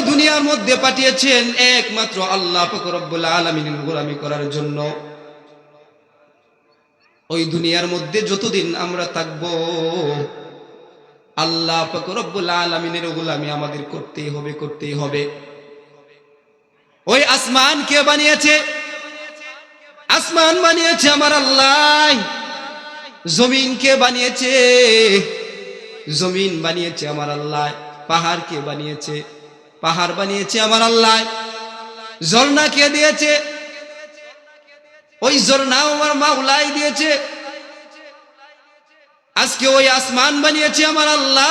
দুনিয়ার মধ্যে পাঠিয়েছেন একমাত্র আল্লাহ ফকরব্বুল আলমিনের গোলামি করার জন্য। ওই দুনিয়ার মধ্যে যতদিন আমরা থাকব, আল্লাহ ফকরব্বুল আলমিনের গোলামি আমাদের করতেই হবে করতেই হবে। ওই আসমান কে বানিয়েছে? আসমান বানিয়েছে আমার আল্লাহ। জমিন কে বানিয়েছে? জমিন বানিয়েছে আমার আল্লাহ। পাহাড় কে বানিয়েছে? পাহাড় বানিয়েছে আমার আল্লাহ। ঝর্ণা কে দিয়েছে? ওই ঝর্ণাও আমার মা মাওলাই দিয়েছে। আজকে ওই আসমান বানিয়েছে আমার আল্লাহ।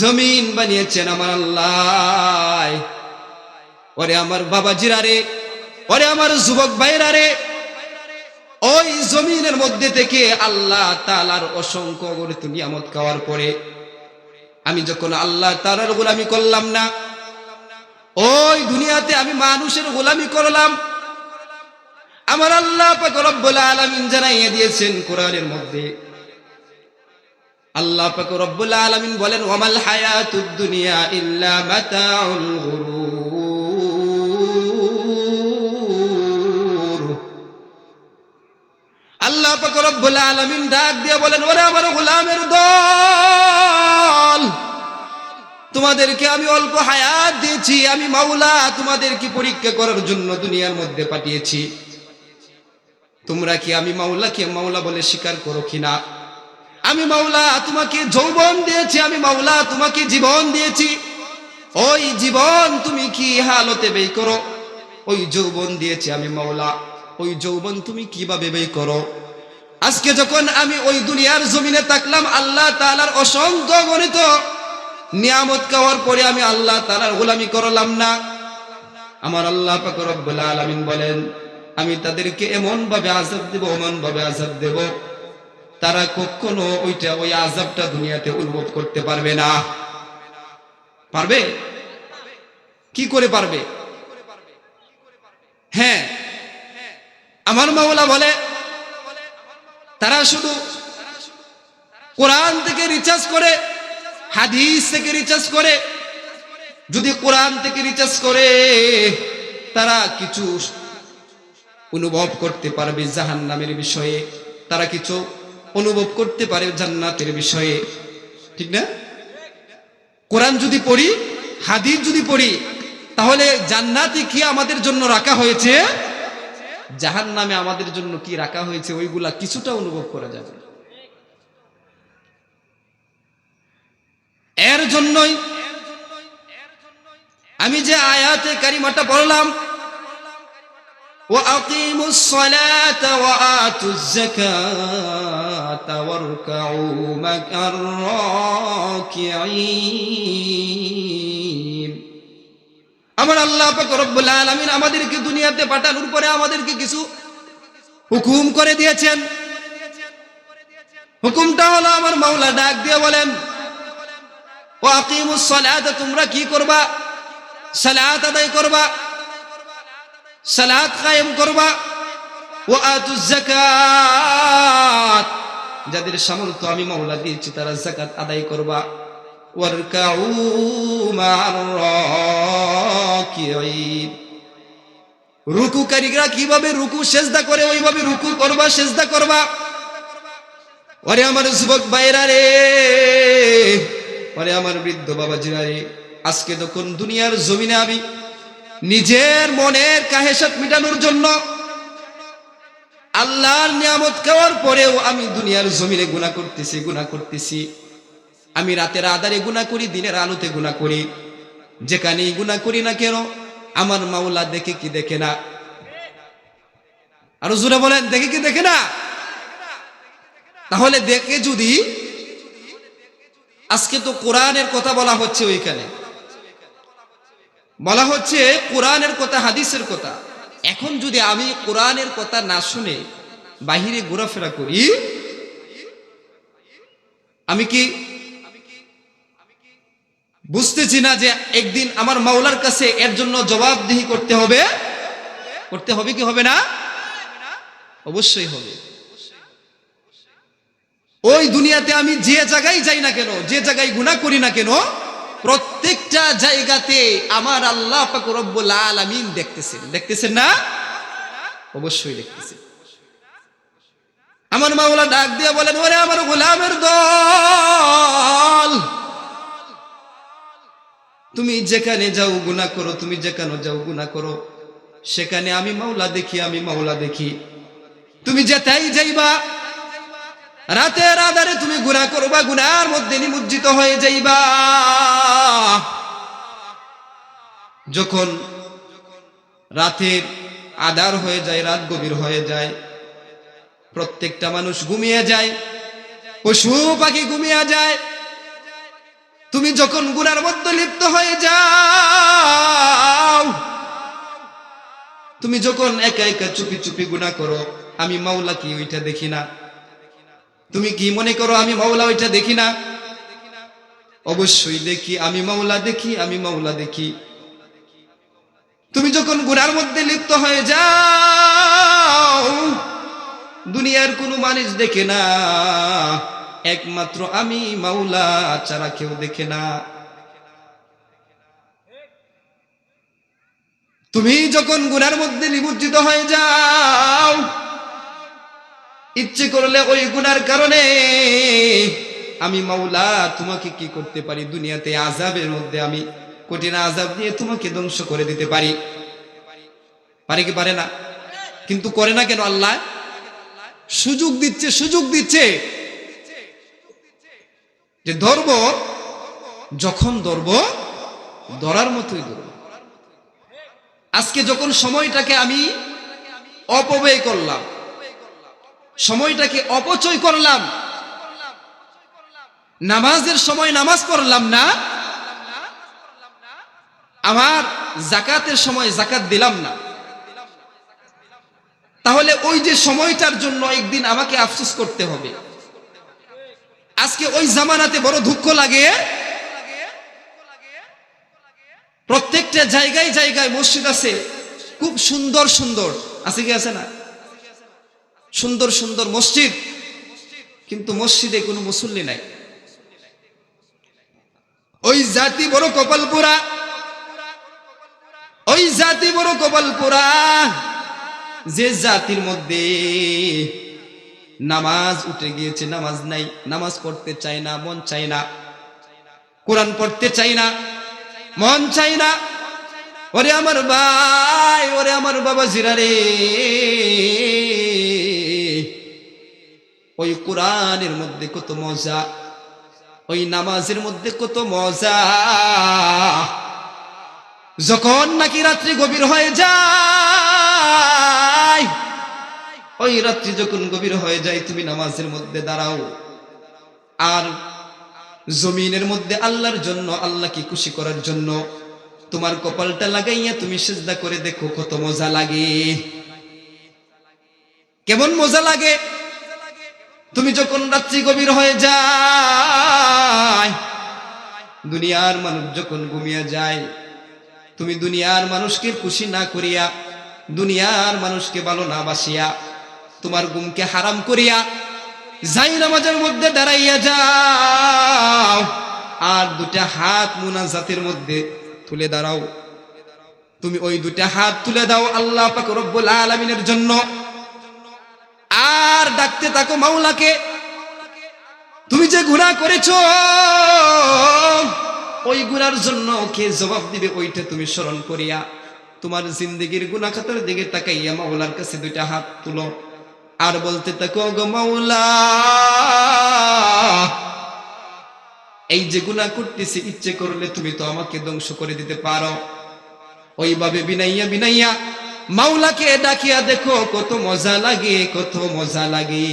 জমিন বানিয়েছেন আমার আল্লাহ। ওরে আমার বাবা জিরারে ওরে আমার যুবক ভাইরা রে, ওই জমিনের মধ্যে থেকে আল্লাহ তালার অসংখ্য গরিত নিয়ামত খাওয়ার পরে আমি যখন আল্লাহ তালার গোলামি করলাম না, ওই দুনিয়াতে আমি মানুষের গোলামি করলাম। আমার আল্লাহ আলামিন জানাইয়ে দিয়েছেন কোরআনের মধ্যে। আল্লাহ পাক আলামিন বলেন, ওয়ামাল হায়াতুদ দুনিয়া ইল্লা আল্লাহ পাক রব্বুল আলামিন ডাক দিয়ে বলেন, ওরে আমার গোলামের দল! তোমাদেরকে আমি অল্প হায়াত দিয়েছি, আমি মাওলা তোমাদেরকে পরীক্ষা করার জন্য দুনিয়ার মধ্যে পাঠিয়েছি। তোমরা কি আমি মাওলাকে মাওলা বলে স্বীকার করো কিনা? আমি মাওলা তোমাকে যৌবন দিয়েছি, আমি মাওলা তোমাকে জীবন দিয়েছি। ওই জীবন তুমি কি হালতে ব্যয় করো? ওই যৌবন দিয়েছি আমি মাওলা। ওই যৌবন তুমি কীভাবে ব্যয় করো? আজকে যখন আমি ওই দুনিয়ার জমিনে থাকলাম, আল্লাহ তালার অসংখ্য গণিত নিয়ামত খাওয়ার পরে আমি আল্লাহ তালার গোলামি করলাম না। আমার আল্লাহ রব্বুল আলামিন বলেন, আমি তাদেরকে এমন ভাবে আজাব দেব এমন ভাবে আজাব দেব, তারা কখনো ওইটা ওই আজাবটা দুনিয়াতে অনুভব করতে পারবে না। পারবে? কি করে পারবে? হ্যাঁ আমার মাওলা বলে, তারা শুধু কোরআন থেকে রিচার্জ করে হাদিস থেকে রিচার্জ করে। যদি কোরআন থেকে রিচার্জ করে, তারা কিছু অনুভব করতে পারবে জাহান নামের বিষয়ে। তারা কিছু অনুভব করতে পারে জান্নাতের বিষয়ে। ঠিক না? কোরআন যদি পড়ি, হাদিস যদি পড়ি, তাহলে জান্নাতে কি আমাদের জন্য রাখা হয়েছে? জাহান নামে আমাদের জন্য কি রাখা হয়েছে? ওইগুলা কিছুটা অনুভব করা যাবে। এর জন্যই আমি যে আয়াতে কারিমাটা পড়লাম وأقيموا الصلاة وآتوا الزكاة واركعوا مع الراكعين আমার আল্লাহ পাক রব্বুল আলামিন আমাদেরকে দুনিয়াতে পাঠানোর পরে আমাদেরকে কিছু হুকুম করে দিয়েছেন হুকুমটা হলো আমার মাওলা ডাক দিয়ে বলেন ও আকিমুস তোমরা কি করবা? সালাত আদায় করবা? সালাত কায়েম করবা? ও আতুজ যাদের সামর্থ্য আমি মাওলা দিয়েছি, তারা জাকাত আদায় করবা। ওয়ারকাউ মা'আর রাকিঈন। রুকুকারীরা কীভাবে রুকু সেজদা করে, ওইভাবে রুকু করবা, সেজদা করবা? ওরে আমার যুবক ভাইরা রে ওরে আমার বৃদ্ধ বাবাজিরা রে আজকে তখন দুনিয়ার জমিনে আমি নিজের মনের কাহেসাত মিটানোর জন্য আল্লাহর নিয়ামত খাওয়ার পরেও আমি দুনিয়ার জমিনে গুণা করতেছি গুণা করতেছি। আমি রাতের আধারে গুণা করি, দিনের আলোতে গুণা করি। যেখানেই গুণা করি না কেন, আমার মাওলা দেখে কি দেখে না? আরও জোরে বলেন, দেখে কি দেখে না? তাহলে দেখে যদি আজকে তো কোরআনের কথা বলা হচ্ছে ওইখানে। বলা হচ্ছে কোরআনের কথা, হাদিসের কথা। এখন যদি আমি কোরআনের কথা না শুনে বাহিরে ঘোরাফেরা করি, আমি কি বুঝতেছি না যে একদিন আমার মাওলার কাছে এর জন্য জবাবদিহি করতে হবে? করতে হবে কি হবে না? অবশ্যই হবে। ওই দুনিয়াতে আমি যে জায়গায় যাই না কেন, যে জায়গায় গুনাহ করি না কেন, প্রত্যেকটা জায়গাতে আমার আল্লাহ রব্বুল আলামিন দেখতেছেন। দেখতেছেন না? অবশ্যই দেখতেছেন। আমার মাওলা ডাক দিয়ে বলেন, ওরে আমার গোলামের দল, তুমি যেখানে যাও গুনাহ করো, তুমি যেখানে যাও গুনাহ করো। সেখানে আমি মাওলা দেখি, আমি মাওলা দেখি। তুমি যেতাই যাইবা রাতের আধারে তুমি গুনাহ করবা গুনার মধ্যে নিমজ্জিত হয়ে যাইবা। যখন রাতের আধার হয়ে যায়, রাত গভীর হয়ে যায়, প্রত্যেকটা মানুষ ঘুমিয়ে যায়, পশু পাখি ঘুমিয়ে যায়, তুমি যখন গুনার মধ্যে লিপ্ত হয়ে যাও, তুমি যখন একা একা চুপি চুপি গুণা করো, আমি মাওলা কি ওইটা দেখি না। তুমি কি মনে করো আমি মাওলা ওইটা দেখি না? অবশ্যই দেখি, আমি মাওলা দেখি, আমি মাওলা দেখি। তুমি যখন গুনার মধ্যে লিপ্ত হয়ে যাও, দুনিয়ার কোনো মানুষ দেখে না। একমাত্র আমি মাওলা ছাড়া কেউ দেখে না। তুমি যখন গুনার মধ্যে নিমজ্জিত হয়ে যাও ইচ্ছে করলে ওই গুনার কারণে আমি মাওলা তোমাকে কি করতে পারি? দুনিয়াতে আজাবের মধ্যে আমি কঠিন আজাব দিয়ে তোমাকে ধ্বংস করে দিতে পারি। পারে কি পারে না? কিন্তু করে না কেন আল্লাহ? সুযোগ দিচ্ছে সুযোগ দিচ্ছে। যে ধরব, যখন ধরব, ধরার মতোই ধরব। আজকে যখন সময়টাকে আমি অপব্যয় করলাম সময়টাকে অপচয় করলাম। নামাজের সময় নামাজ পড়লাম না। আমার জাকাতের সময় জাকাত দিলাম না। তাহলে ওই যে সময়টার জন্য একদিন আমাকে আফসোস করতে হবে। আজকে ওই জামানাতে বড় দুঃখ লাগে। প্রত্যেকটা জায়গায় জায়গায় মসজিদ আছে। খুব সুন্দর সুন্দর। আছে কি আছে না? সুন্দর সুন্দর মসজিদ, কিন্তু মসজিদে কোনো মুসল্লি নাই। ওই জাতি বড় কপালপুরা, ওই জাতি বড় কপালপুরা, যে জাতির মধ্যে নামাজ উঠে গিয়েছে, নামাজ নাই, নামাজ পড়তে চায় না, মন চায় না, কোরআন পড়তে চাই না, মন চাই না। ওরে আমার ভাই, ওরে আমার বাবা জিরা রে। ওই কোরআনের মধ্যে কত মজা, ওই নামাজের মধ্যে কত মজা। যখন নাকি রাত্রি গভীর হয়ে যায়, ওই রাত্রি যখন গভীর হয়ে যায়, তুমি নামাজের মধ্যে দাঁড়াও। আর জমিনের মধ্যে আল্লাহর জন্য, আল্লাহকে খুশি করার জন্য তোমার কপালটা লাগাইয়া তুমি সেজদা করে দেখো কত মজা লাগে। কেমন মজা লাগে? তুমি যখন রাত্রি গভীর হয়ে যায়, দুনিয়ার মানুষ যখন ঘুমিয়ে যায়, তুমি দুনিয়ার মানুষকে খুশি না করিয়া, দুনিয়ার মানুষকে ভালো না বাসিয়া, তোমার গুমকে হারাম করিয়া যাই নামাজের মধ্যে দাঁড়াইয়া যাও। আর দুটা হাত মুনাজাতের মধ্যে তুলে দাঁড়াও। তুমি ওই দুটা হাত তুলে দাও আল্লাহ পাক রব্বুল আলামিনের জন্য। আর ডাকতে থাকো মাওলাকে। তুমি যে গুনাহ করেছ, ওই গুণার জন্য কে জবাব দিবে ওইটা তুমি স্মরণ করিয়া। তোমার জিন্দগির গুনাহ খাতার দিকে তাকাইয়া মাওলার কাছে দুইটা হাত তুলো। আর বলতে থাকো গো মাওলা, এই যে গুনাহ করতেছি, ইচ্ছে করলে তুমি তো আমাকে ধ্বংস করে দিতে পারো। ওইভাবে বিনাইয়া বিনাইয়া মাওলাকে ডাকিয়া দেখো, কত মজা লাগে, কত মজা লাগে।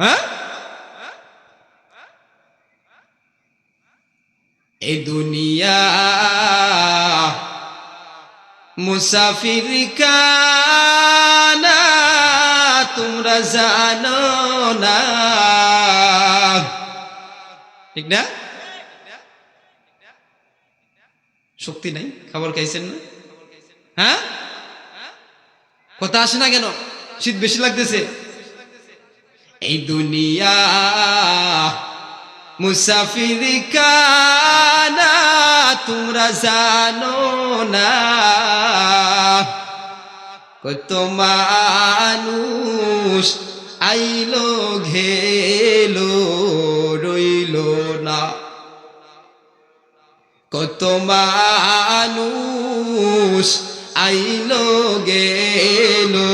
হ্যাঁ? এ দুনিয়া মুসাফির তোমরা জানো না। ঠিক না? শক্তি নাই? খাবার খাইছেন না? হ্যাঁ? কথা আসে না কেন? শীত বেশি লাগতেছে। এই দুনিয়া মুসাফির তোমরা জানো না। কত মানুষ আইলো, ঘেলো, রইল না। কত মানুষ আইলো গেলো,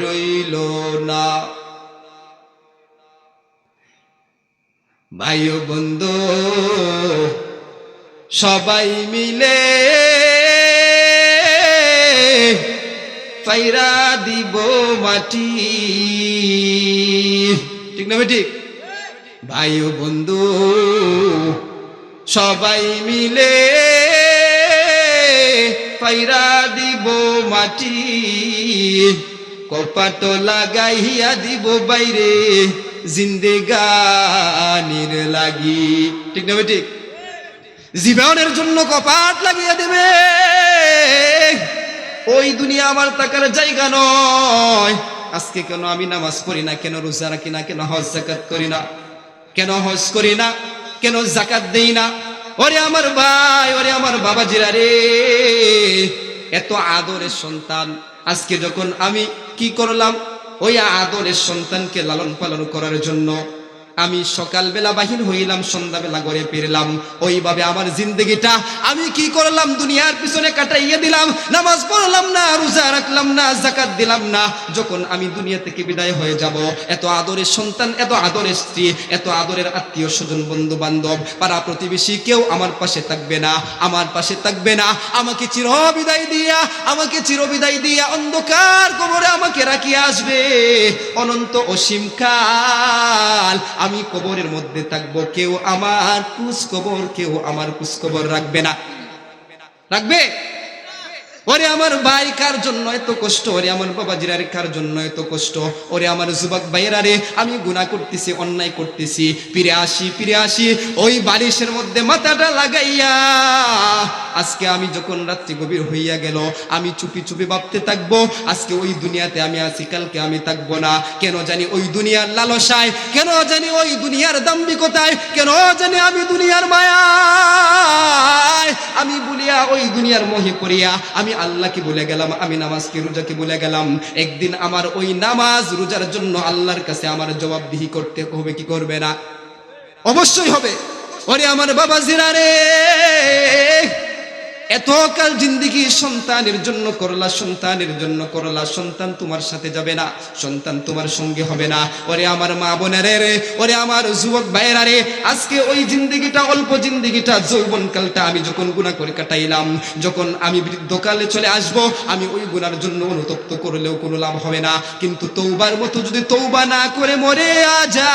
রইল না। ভাই বন্ধু, সবাই মিলে পাইরা দিব মাটি। ঠিক না ঠিক? ভাই বন্ধু, সবাই মিলে পাইরা দিব মাটি। কপাট লাগাইয়া দিব বাইরে। জিন্দেগানির লাগি। ঠিক না ঠিক জীবনের জন্য কপাট লাগিয়ে দেবে। ওই দুনিয়া আমার টাকার জায়গা নয়। আজকে কেন আমি নামাজ পড়ি না? কেন রোজা রাখি না? কেন হজ জাকাত করি না? কেন হজ করি না? কেন জাকাত দেই না? ওরে আমার ভাই, ওরে আমার বাবা জিরা রে। এত আদরের সন্তান। আজকে যখন আমি কি করলাম? ওই আদরের সন্তানকে লালন পালন করার জন্য আমি সকালবেলা বাহির হইলাম, সন্ধ্যাবেলা ঘরে ফিরলাম। ওইভাবে আমার জিন্দগিটা আমি কি করলাম, দুনিয়ার পিছনে কাটাইয়া দিলাম। নামাজ পড়লাম না, রোজা রাখলাম না জাকাত দিলাম না। যখন আমি দুনিয়া থেকে বিদায় হয়ে যাব, এত আদরের সন্তান, এত আদরের স্ত্রী, এত আদরের আত্মীয় স্বজন বন্ধু বান্ধব পাড়া প্রতিবেশী, কেউ আমার পাশে থাকবে না, আমার পাশে থাকবে না। আমাকে চির বিদায় দিয়া, আমাকে চির বিদায় দিয়া অন্ধকার কবরে আমাকে রাখিয়ে আসবে। অনন্ত অসীম কাল আমি কবরের মধ্যে থাকব, কেউ আমার কুস কবর, কেউ আমার কুস কবর রাখবে না। রাখবে? ওরে আমার ভাই কার জন্য এত কষ্ট? ওরে আমার বাবা জিরার কার জন্য এত কষ্ট? ওরে আমার যুবক ভাইয়েরা রে, আমি গুনাহ করতেছি, অন্যায় করতেছি। ফিরে আসি ফিরে আসি, ওই বালিশের মধ্যে মাথাটা লাগাইয়া। আজকে আমি যখন রাত্রি গভীর হইয়া গেল, আমি চুপি চুপি ভাবতে থাকব, আজকে ওই দুনিয়াতে আমি আছি, কালকে আমি থাকব না। কেন জানি ওই দুনিয়ার লালসায়, কেন জানি ওই দুনিয়ার দাম্বিকতায় কেন জানি আমি দুনিয়ার মায়ায়। আমি বলিয়া ওই দুনিয়ার মোহে করিয়া আমি আল্লাহকে বলে গেলাম, আমি নামাজকে রোজাকে বলে গেলাম। একদিন আমার ওই নামাজ রোজার জন্য আল্লাহর কাছে আমার জবাবদিহি করতে হবে, কি করবে না? অবশ্যই হবে। ওরে আমার বাবা জিরা রে। এতকাল জিন্দিগি সন্তানের জন্য করলা, সন্তানের জন্য করলা, সন্তান তোমার সাথে যাবে না, সন্তান তোমার সঙ্গে হবে না। ওরে আমার মা বোনেরে রে, ওরে আমার যুবক ভাইয়েরা রে, আজকে ওই জিন্দিগিটা, অল্প জিন্দিগিটা, যৌবনকালটা আমি যখন গুণা করে কাটাইলাম, যখন আমি বৃদ্ধকালে চলে আসব, আমি ওই গুণার জন্য অনুতপ্ত করলেও কোনো লাভ হবে না। কিন্তু তৌবার মতো যদি তৌবা না করে মরে যায়,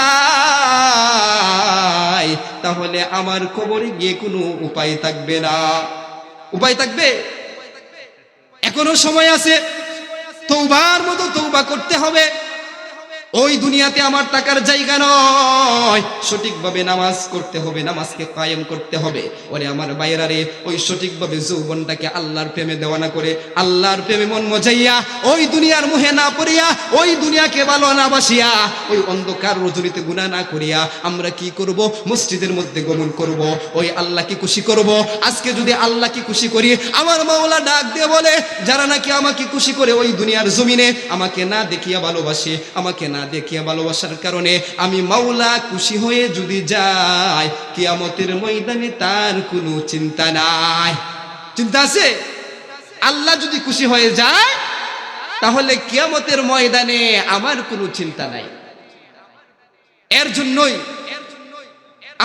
তাহলে আমার কবরে গিয়ে কোনো উপায় থাকবে না। উপায় থাকবে? এখনও সময় আছে। তৌবার মতো তৌবা করতে হবে। ওই দুনিয়াতে আমার টাকার জায়গা নয়। সঠিকভাবে নামাজ করতে হবে, নামাজকে কায়েম করতে হবে। ওরে আমার বাইরারে ওই সঠিকভাবে যৌবনটাকে আল্লাহর প্রেমে দেওয়ানা করে, আল্লাহর প্রেমে মন মজাইয়া, ওই দুনিয়ার মুহে না পড়িয়া, ওই দুনিয়াকে ভালো না বাসিয়া, ওই অন্ধকার রজনীতে গুণা না করিয়া আমরা কি করব? মসজিদের মধ্যে গমন করব। ওই আল্লাহকে খুশি করব। আজকে যদি আল্লাহকে খুশি করি, আমার মাওলা ডাক দিয়ে বলে, যারা নাকি আমাকে খুশি করে ওই দুনিয়ার জমিনে, আমাকে না দেখিয়া ভালোবাসে, আমাকে না দেখিয়া ভালোবাসার কারণে আমি মাওলা খুশি হয়ে যদি যাই, কিয়ামতের ময়দানে তার কোনো চিন্তা নাই। চিন্তা আছে? আল্লাহ যদি খুশি হয়ে যায়, তাহলে কিয়ামতের ময়দানে আমার কোনো চিন্তা নাই। এর জন্যই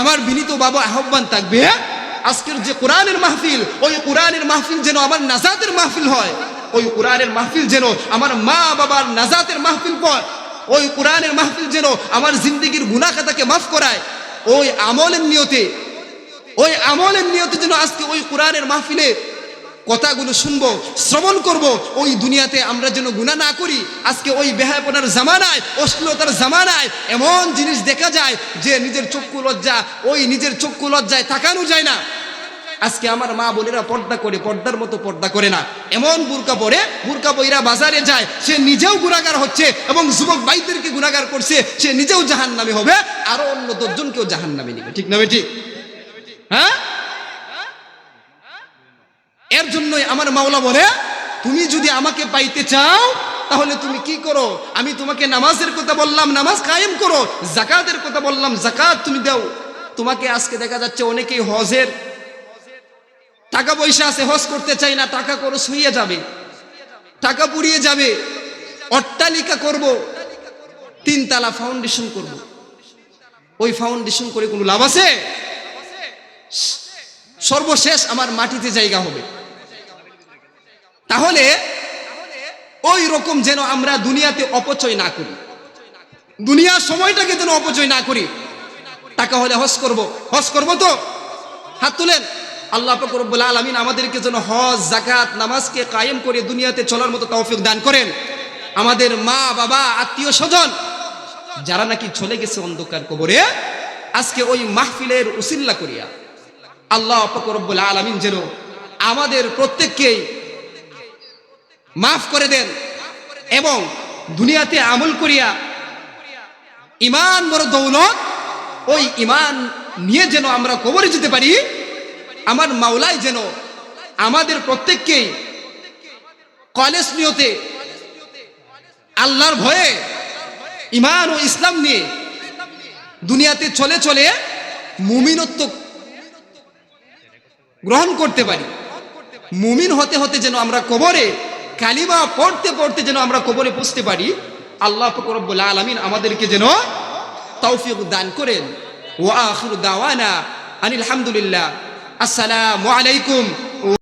আমার বিনীত বাবা আহ্বান থাকবে, আজকের যে কোরআনের মাহফিল, ওই কোরআনের মাহফিল যেন আমার নাজাতের মাহফিল হয়, ওই কোরআনের মাহফিল যেন আমার মা বাবার নাজাতের মাহফিল হয়। ওই কোরআনের মাহফিল যেন আমার জিন্দগির গুনাহ খাতাকে মাফ করায়। ওই আমলের নিয়তে, ওই আমলের নিয়তে যেন আজকে ওই কোরআনের মাহফিলে কথাগুলো শুনব, শ্রবণ করব, ওই দুনিয়াতে আমরা যেন গুণা না করি, আজকে ওই বেহায়পনার জামানায়, অশ্লীলতার জামানায় এমন জিনিস দেখা যায় যে নিজের চক্ষু লজ্জা, ওই নিজের চক্ষু লজ্জায় তাকানো যায় না। আজকে আমার মা বোনেরা পর্দা করে, পর্দার মতো পর্দা করে না। এমন বুরকা পরে, বুরকা বইরা বাজারে যায়, সে নিজেও গুণাগার হচ্ছে এবং যুবক ভাইদেরকে গুণাগার করছে, সে নিজেও জাহান নামে হবে, আরও অন্য দশজনকেও জাহান নামে নিবে। ঠিক না ঠিক? হ্যাঁ? এর জন্যই আমার মাওলা বলে, তুমি যদি আমাকে পাইতে চাও, তাহলে তুমি কি করো? আমি তোমাকে নামাজের কথা বললাম, নামাজ কায়েম করো। জাকাতের কথা বললাম জাকাত তুমি দাও। তোমাকে আজকে দেখা যাচ্ছে অনেকেই হজের টাকা পয়সা আছে, হজ করতে চাই না, টাকা খরচ হইয়া যাবে। টাকা পুড়িয়ে যাবে। অট্টালিকা করব, তিনতলা ফাউন্ডেশন করব। ওই ফাউন্ডেশন করে কোনো লাভ আছে? সর্বশেষ আমার মাটিতে জায়গা হবে। তাহলে, ওই রকম যেন আমরা দুনিয়াতে অপচয় না করি। দুনিয়ার সময়টাকে যেন অপচয় না করি। টাকা হলে হজ করব। হজ করব তো? হাত তুলেন। আল্লাহ রব্বুল আলমিন আমাদেরকে যেন হজ জাকাত নামাজকে কায়েম করে দুনিয়াতে চলার মতো তৌফিক দান করেন। আমাদের মা, বাবা, আত্মীয় স্বজন, যারা নাকি চলে গেছে অন্ধকার কবরে, আজকে ওই মাহফিলের উসিল্লা করিয়া আল্লাহ রব্বুল আলমিন যেন আমাদের প্রত্যেককেই মাফ করে দেন এবং দুনিয়াতে আমল করিয়া ইমান বড় দৌলত, ওই ইমান নিয়ে যেন আমরা কবরে যেতে পারি। আমার মাওলাই যেন আমাদের প্রত্যেককেই কলেজ নিয়তে আল্লাহর ভয়ে ইমান ও ইসলাম নিয়ে দুনিয়াতে চলে চলে মুমিনত্ব গ্রহণ করতে পারি। মুমিন হতে হতে যেন আমরা কবরে কালিমা পড়তে পড়তে যেন আমরা কবরে পুষতে পারি। আল্লাহ ফকরবুল আলমিন আমাদেরকে যেন তৌফিক দান করেন। ওয়া আখির দাওয়ানা আনিল হামদুলিল্লাহ। السلام عليكم.